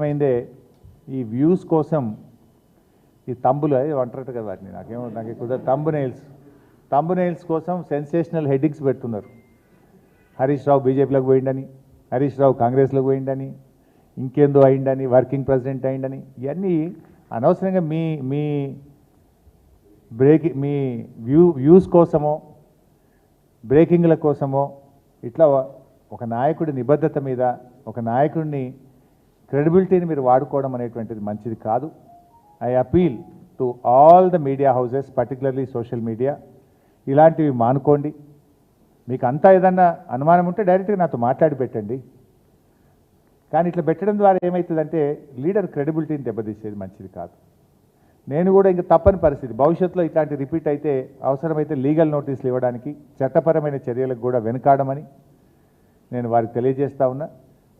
అర్థమైందే ఈ వ్యూస్ కోసం ఈ తంబులు అది అంటారట కదా వాటిని నాకేమో నాకు కుదరదు తంబు నెయిల్స్ తంబు నెయిల్స్ కోసం సెన్సేషనల్ హెడ్డింగ్స్ పెడుతున్నారు. హరీష్ రావు బీజేపీలోకి పోయిండని హరీష్ రావు కాంగ్రెస్లోకి పోయిండని ఇంకేందో అయిండని వర్కింగ్ ప్రెసిడెంట్ అయిండని ఇవన్నీ అనవసరంగా మీ మీ బ్రేక్ మీ వ్యూ వ్యూస్ కోసమో బ్రేకింగ్ల కోసమో ఇట్లా ఒక నాయకుడి నిబద్ధత మీద ఒక నాయకుడిని క్రెడిబిలిటీని మీరు వాడుకోవడం అనేటువంటిది మంచిది కాదు. I appeal to all the media houses particularly social media. ఇలాంటివి మానుకోండి. మీకు అంతా ఏదన్నా అనుమానం ఉంటే డైరెక్ట్గా నాతో మాట్లాడి పెట్టండి. కానీ ఇట్లా పెట్టడం ద్వారా ఏమవుతుందంటే లీడర్ క్రెడిబిలిటీని దెబ్బతీసేది మంచిది కాదు. నేను కూడా ఇంక తప్పని పరిస్థితి. భవిష్యత్తులో ఇట్లాంటి రిపీట్ అయితే అవసరమైతే లీగల్ నోటీసులు ఇవ్వడానికి చట్టపరమైన చర్యలకు కూడా వెనుకాడమని నేను వారికి తెలియజేస్తా ఉన్నా.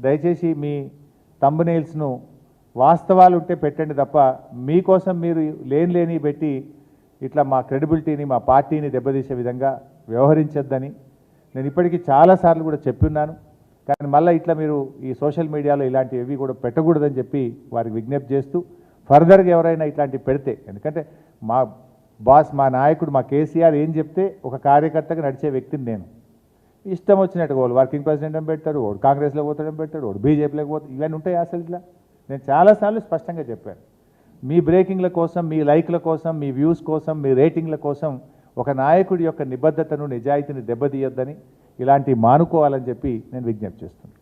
దయచేసి మీ తంబునెయిల్స్ను వాస్తవాలు ఉంటే పెట్టండి తప్ప మీకోసం మీరు లేని లేని పెట్టి ఇట్లా మా క్రెడిబిలిటీని మా పార్టీని దెబ్బతీసే విధంగా వ్యవహరించొద్దని నేను ఇప్పటికీ చాలాసార్లు కూడా చెప్పున్నాను కానీ మళ్ళీ ఇట్లా మీరు ఈ సోషల్ మీడియాలో ఇలాంటివి కూడా పెట్టకూడదని చెప్పి వారికి విజ్ఞప్తి చేస్తూ ఫర్దర్గా ఎవరైనా ఇట్లాంటివి పెడితే ఎందుకంటే మా బాస్ మా నాయకుడు మా కేసీఆర్ ఏం చెప్తే ఒక కార్యకర్తగా నడిచే వ్యక్తిని నేను. ఇష్టం వచ్చినట్టు వాళ్ళు. వర్కింగ్ ప్రెసిడెంట్ అని పెడతాడు వాడు కాంగ్రెస్లో పోతాడని పెట్టాడు వాడు బీజేపీలోకి పోతాడు ఇవన్నీ ఉంటాయి అసలు ఇట్లా నేను చాలాసార్లు స్పష్టంగా చెప్పాను. మీ బ్రేకింగ్ల కోసం మీ లైక్ల కోసం మీ వ్యూస్ కోసం మీ రేటింగ్ల కోసం ఒక నాయకుడి యొక్క నిబద్ధతను నిజాయితీని దెబ్బతీయొద్దని ఇలాంటివి మానుకోవాలని చెప్పి నేను విజ్ఞప్తి చేస్తున్నాను.